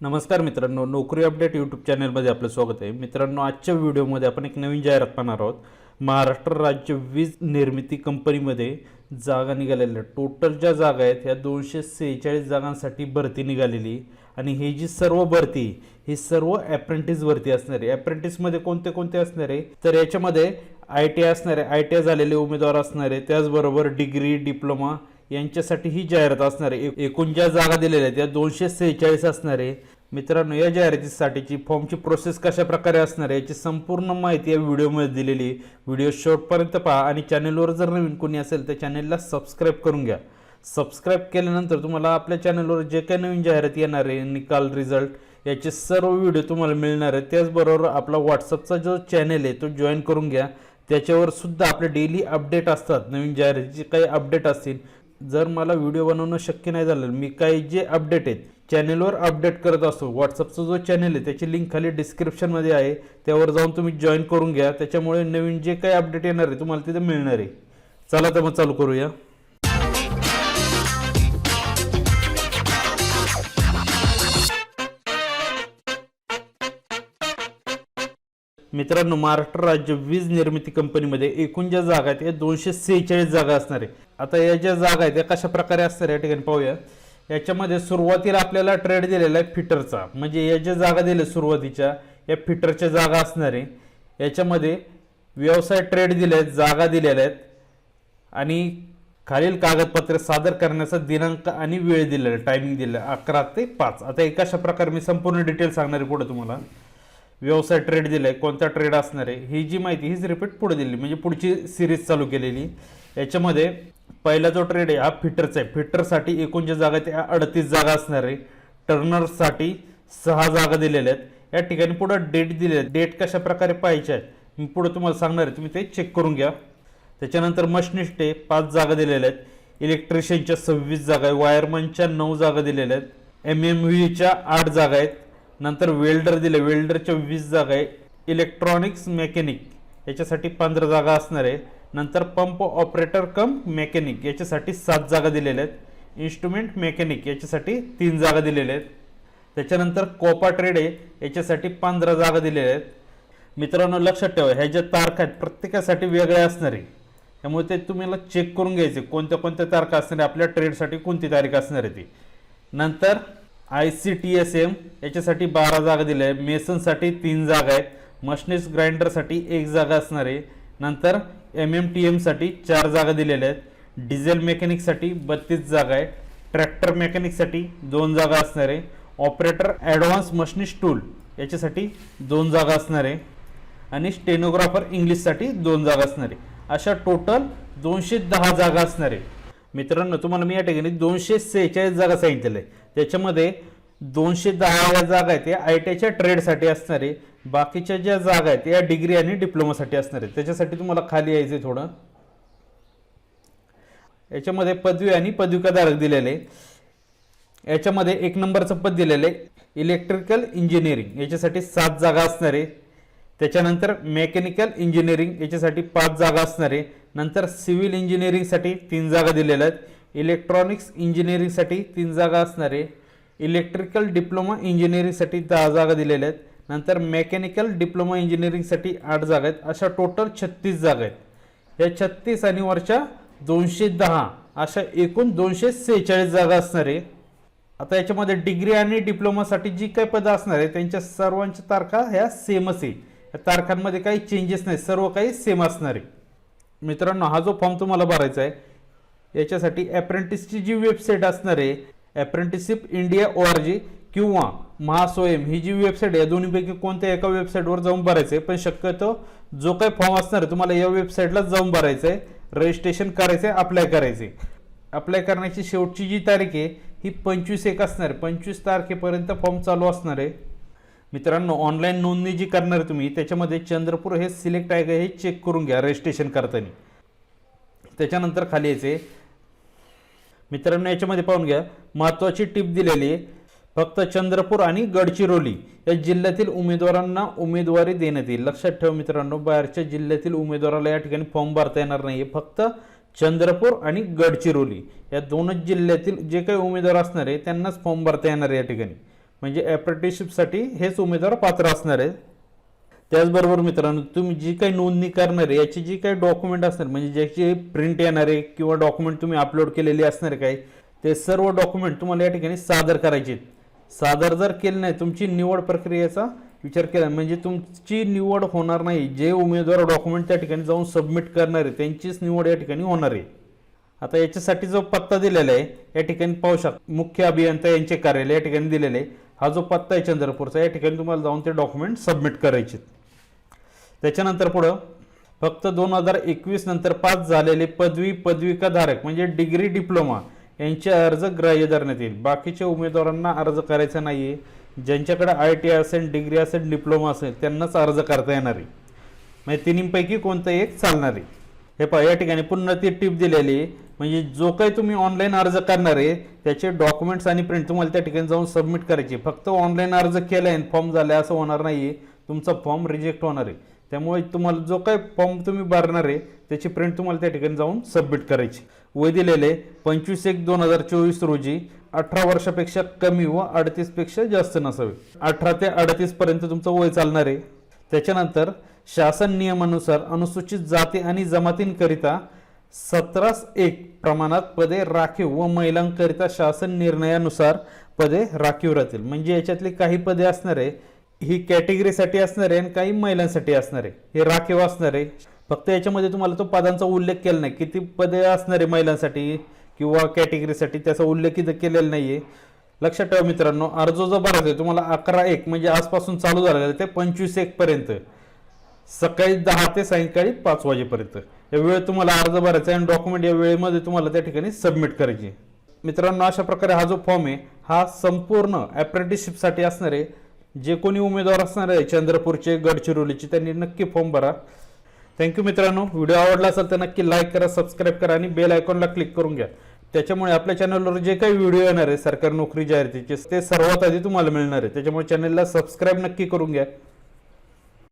नमस्कार मित्रांनो नोकरी अपडेट यूट्यूब चॅनलमध्ये आपलं स्वागत आहे. मित्रांनो आजच्या व्हिडिओमध्ये आपण एक नवीन जाहिरात पाहणार आहोत. महाराष्ट्र राज्य वीज निर्मिती कंपनीमध्ये जागा निघालेल्या टोटल ज्या जागा आहेत ह्या दोनशे सेहेचाळीस जागांसाठी भरती निघालेली. आणि ही जी सर्व भरती ही सर्व ॲप्रेंटिस भरती असणार आहे ॲप्रेंटिसमध्ये कोणते कोणते असणार आहे तर याच्यामध्ये आय टी आय असणार आहे आय टी आय झालेले उमेदवार असणारे त्याचबरोबर डिग्री डिप्लोमा यांच्यासाठी ही जाहिरात असणार आहे. एकूण ज्या जागा दिलेल्या आहेत. त्या दोनशे सेहेचाळीस असणार आहे मित्रांनो या जाहिरातीसाठीची फॉर्मची प्रोसेस कशा प्रकारे असणार आहे याची संपूर्ण माहिती या व्हिडिओमध्ये दिलेली व्हिडिओ शेवटपर्यंत पहा आणि चॅनलवर जर नवीन कोणी असेल तर चॅनलला सबस्क्राईब करून घ्या. सबस्क्राईब केल्यानंतर तुम्हाला आपल्या चॅनलवर जे काही नवीन जाहिराती येणार आहे निकाल रिझल्ट याचे सर्व व्हिडिओ तुम्हाला मिळणार आहे त्याचबरोबर आपला व्हॉट्सअपचा जो चॅनल आहे तो जॉईन करून घ्या. त्याच्यावर सुद्धा आपले डेली अपडेट असतात. नवीन जाहिरातीचे काही अपडेट असतील जर मला व्हिडिओ बनवणं शक्य नाही झालं मी काही जे अपडेट आहेत चॅनेलवर अपडेट करत असतो. व्हॉट्सअपचा जो चॅनल आहे त्याची लिंक खाली डिस्क्रिप्शनमध्ये आहे. त्यावर जाऊन तुम्ही जॉईन करून घ्या. त्याच्यामुळे नवीन जे काही अपडेट येणार आहे तुम्हाला तिथे मिळणार आहे. चला तर मग चालू करूया. मित्रांनो महाराष्ट्र राज्य वीज निर्मिती कंपनीमध्ये एकूण ज्या जागा आहेत या दोनशे सेहेचाळीस जागा असणार आहे. आता या ज्या जागा आहेत त्या कशा प्रकारे असणार या ठिकाणी पाहूया. याच्यामध्ये सुरुवातीला आपल्याला ट्रेड दिलेला आहे फिटरचा. म्हणजे या ज्या जागा दिल्या सुरुवातीच्या या फिटरच्या जागा असणार आहे. याच्यामध्ये व्यवसाय ट्रेड दिले आहेत जागा दिलेल्या आहेत. आणि खालील कागदपत्रे सादर करण्याचा दिनांक आणि वेळ दिलेला आहे टायमिंग दिलेला आहे अकरा ते पाच. आता एक अशा प्रकारे मी संपूर्ण डिटेल सांगणार आहे पुढे तुम्हाला. व्यवसाय ट्रेड दिलाय कोणता ट्रेड असणार आहे ही जी माहिती हीच रिपीट पुढे दिली म्हणजे पुढची सिरीज चालू केलेली. याच्यामध्ये पहिला जो ट्रेड आहे हा फिटरचा आहे. फिटरसाठी एकूण ज्या जागा त्या अडतीस जागा असणार आहे. टर्नरसाठी सहा जागा दिलेल्या आहेत. या ठिकाणी पुढे डेट दिले आहेत. डेट कशा प्रकारे पाहायच्या आहेत मी पुढे तुम्हाला सांगणार आहे. तुम्ही ते चेक करून घ्या. त्याच्यानंतर मशनिस्ट आहे पाच जागा दिलेल्या आहेत. इलेक्ट्रिशियनच्या सव्वीस जागा आहे वायरमनच्या नऊ जागा दिलेल्या आहेत. एम एम व्हीच्या आठ जागा आहेत. नंतर वेल्डर दिले. वेल्डरच्या वीस जागा आहे. इलेक्ट्रॉनिक्स मेकॅनिक याच्यासाठी पंधरा जागा असणार आहे. नंतर पंप ऑपरेटर कम मेकॅनिक याच्यासाठी सात जागा दिलेल्या आहेत. इन्स्ट्रुमेंट मेकॅनिक याच्यासाठी तीन जागा दिलेल्या आहेत. त्याच्यानंतर कोपा ट्रेड आहे. याच्यासाठी पंधरा जागा दिलेल्या आहेत. मित्रांनो लक्षात ठेवा ह्या ज्या तारखा आहेत प्रत्येकासाठी वेगळ्या असणार आहे. त्यामुळे ते तुम्हाला चेक करून घ्यायचे. कोणत्या कोणत्या तारखा असणार आहे? आपल्या ट्रेडसाठी कोणती तारीख असणार आहे ती? नंतर I C T S M याच्यासाठी बारा जागा दिल्या आहेत. मेसनसाठी तीन जागा आहेत. मशनीस ग्राइंडरसाठी एक जागा असणार आहे. नंतर एम एम टी एमसाठी चार जागा दिलेल्या आहेत. डिझेल मेकॅनिकसाठी बत्तीस जागा आहे ट्रॅक्टर मेकॅनिकसाठी दोन जागा असणार आहे. ऑपरेटर ॲडव्हान्स मशनीस टूल याच्यासाठी दोन जागा असणार आहे. आणि स्टेनोग्राफर इंग्लिशसाठी दोन जागा असणार आहे. अशा टोटल दोनशे दहा जागा असणार आहे. मित्रांनो तुम्हाला मी या ठिकाणी दोनशे सेहेचाळीस जागा सांगितलेल्या आहे त्याच्यामध्ये दोनशे दहा जागा आहेत. या आय टी आयच्या ट्रेडसाठी असणारे बाकीच्या ज्या जागा आहेत या डिग्री आणि डिप्लोमासाठी असणार. आहेत त्याच्यासाठी तुम्हाला खाली यायचं आहे थोडं. याच्यामध्ये पदवी आणि पदविकाधारक दिलेले. याच्यामध्ये एक नंबरचं पद दिलेलं आहे. Electrical engineering. याच्यासाठी सात जागा असणार. आहे त्याच्यानंतर मेकॅनिकल इंजिनिअरिंग. याच्यासाठी पाच जागा असणार. आहे नंतर सिव्हिल इंजिनिअरिंगसाठी तीन जागा दिलेल्या आहेत. इलेक्ट्रॉनिक्स इंजिनिअरिंगसाठी तीन जागा असणार आहे इलेक्ट्रिकल डिप्लोमा इंजिनिअरिंगसाठी दहा जागा दिलेल्या आहेत. नंतर मेकॅनिकल डिप्लोमा इंजिनिअरिंगसाठी आठ जागा आहेत. अशा टोटल छत्तीस जागा आहेत. या छत्तीस आणि वरच्या दोनशे दहा अशा एकूण दोनशे सेहेचाळीस जागा असणार. आहे आता याच्यामध्ये डिग्री आणि डिप्लोमासाठी जी काही पदं असणार आहे त्यांच्या सर्वांच्या तारखा ह्या सेमच आहे या तारखांमध्ये काही चेंजेस नाही सर्व काही सेम असणार आहे. मित्रांनो हा जो फॉर्म तुम्हाला भरायचा आहे याच्यासाठी ॲप्रेंटिसची जी वेबसाईट असणार आहे apprenticeship India O R G किंवा महास्वयम ही जी वेबसाईट आहे या दोन्हीपैकी कोणत्या एका वेबसाईटवर जाऊन भरायचं आहे? पण शक्यतो जो काही फॉर्म असणार आहे तुम्हाला या वेबसाईटलाच जाऊन भरायचं आहे. रजिस्ट्रेशन करायचं आहे अप्लाय करायचं आहे. अप्लाय करण्याची शेवटची जी तारीख आहे ही पंचवीस एक असणार आहे. पंचवीस तारखेपर्यंत फॉर्म चालू असणार आहे. मित्रांनो ऑनलाईन नोंदणी जी करणार आहे तुम्ही त्याच्यामध्ये चंद्रपूर हे सिलेक्ट आहे का हे चेक करून घ्या रजिस्ट्रेशन करताना. त्याच्यानंतर खाली यायचे मित्रांनो याच्यामध्ये पाहून घ्या. महत्त्वाची टिप दिलेली आहे. फक्त चंद्रपूर आणि गडचिरोली या जिल्ह्यातील उमेदवारांना उमेदवारी देण्यात येईल. लक्षात ठेवा मित्रांनो बाहेरच्या जिल्ह्यातील उमेदवाराला या ठिकाणी फॉर्म भरता येणार नाही फक्त चंद्रपूर आणि गडचिरोली या दोनच जिल्ह्यातील जे काही उमेदवार असणार आहे त्यांनाच फॉर्म भरता येणार आहे या ठिकाणी. म्हणजे ॲप्रेंटिसशिपसाठी हेच उमेदवार पात्र असणार आहेत. त्याचबरोबर मित्रांनो तुम्ही जी काही नोंदणी करणार आहे याची जी काही डॉक्युमेंट असणार म्हणजे ज्याची प्रिंट येणार आहे किंवा डॉक्युमेंट तुम्ही अपलोड केलेली असणार काय ते सर्व डॉक्युमेंट तुम्हाला या ठिकाणी सादर करायचे आहेत. सादर जर केले नाही तुमची निवड प्रक्रियेचा विचार केला म्हणजे तुमची निवड होणार नाही जे उमेदवार डॉक्युमेंट त्या ठिकाणी जाऊन सबमिट करणार आहे त्यांचीच निवड या ठिकाणी होणार आहे आता याच्यासाठी जो पत्ता दिलेला आहे या ठिकाणी पाहू शकता मुख्य अभियंता यांचे कार्यालय या ठिकाणी दिलेले आहे हा जो पत्ता आहे चंद्रपूरचा या ठिकाणी तुम्हाला जाऊन ते डॉक्युमेंट सबमिट करायचे आहेत. त्याच्यानंतर पुढं फक्त दोन हजार एकवीस नंतर पास झालेले पदवी पदविकाधारक म्हणजे डिग्री डिप्लोमा यांचे अर्ज ग्राह्य धरण्यात येईल. बाकीच्या उमेदवारांना अर्ज करायचा नाही आहे ज्यांच्याकडे आय टी असेल डिग्री असेल डिप्लोमा असेल त्यांनाच अर्ज करता येणार आहे. म्हणजे तिन्हीपैकी कोणतं एक चालणार आहे? हे पहा या ठिकाणी पुन्हा ती टीप दिलेली आहे. म्हणजे जो काही तुम्ही ऑनलाईन अर्ज करणार आहे त्याचे डॉक्युमेंट्स आणि प्रिंट तुम्हाला त्या ठिकाणी जाऊन सबमिट करायचे. फक्त ऑनलाईन अर्ज केलाय फॉर्म झाला असं होणार नाही आहे तुमचा फॉर्म रिजेक्ट होणार आहे. त्यामुळे तुम्हाला जो काही फॉर्म तुम्ही भरणार आहे त्याची प्रिंट तुम्हाला त्या ठिकाणी जाऊन सबमिट करायची. वय दिलेले पंचवीस एक दोन हजार चोवीस रोजी अठरा वर्षापेक्षा कमी व अडतीसपेक्षा जास्त नसावे. अठरा ते अडतीसपर्यंत तुमचं वय चालणार आहे. त्याच्यानंतर शासन नियमानुसार अनुसूचित जाती आणि जमातींकरिता सतरास एक प्रमाणात पदे राखीव व महिलांकरिता शासन निर्णयानुसार पदे राखीव राहतील. म्हणजे याच्यातली काही पदे असणार आहे ही कॅटेगरीसाठी असणार आहे आणि काही महिलांसाठी असणार आहे हे राखीव असणार. आहे फक्त याच्यामध्ये तुम्हाला तो पदांचा उल्लेख केला नाही. किती पदे असणार आहे महिलांसाठी किंवा कॅटेगरीसाठी त्याचा उल्लेख इथं केलेला नाही आहे लक्षात ठेवा मित्रांनो अर्ज जो भरायचा आहे तुम्हाला अकरा एक म्हणजे आजपासून चालू झालेला ते पंचवीस एकपर्यंत सकाळी दहा ते सायंकाळी पाच वाजेपर्यंत. या वेळेत तुम्हाला अर्ज भरायचा आहे आणि डॉक्युमेंट या वेळेमध्ये तुम्हाला त्या ठिकाणी सबमिट करायची. मित्रांनो अशा प्रकारे हा जो फॉर्म आहे हा संपूर्ण अप्रेंटिसशिपसाठी असणार आहे जे कोणी उमेदवार असणार आहे चंद्रपूरचे गडचिरोलीचे त्यांनी नक्की फॉर्म भरा. थँक्यू मित्रांनो. व्हिडिओ आवडला असेल तर नक्की लाईक करा सबस्क्राईब करा आणि बेल आयकॉनला क्लिक करून घ्या. त्याच्यामुळे आपल्या चॅनलवर जे काही व्हिडिओ येणार आहे सरकारी नोकरी जाहिरातीचे ते सर्वात आधी तुम्हाला मिळणार आहे. त्याच्यामुळे चॅनलला सबस्क्राईब नक्की करून घ्या.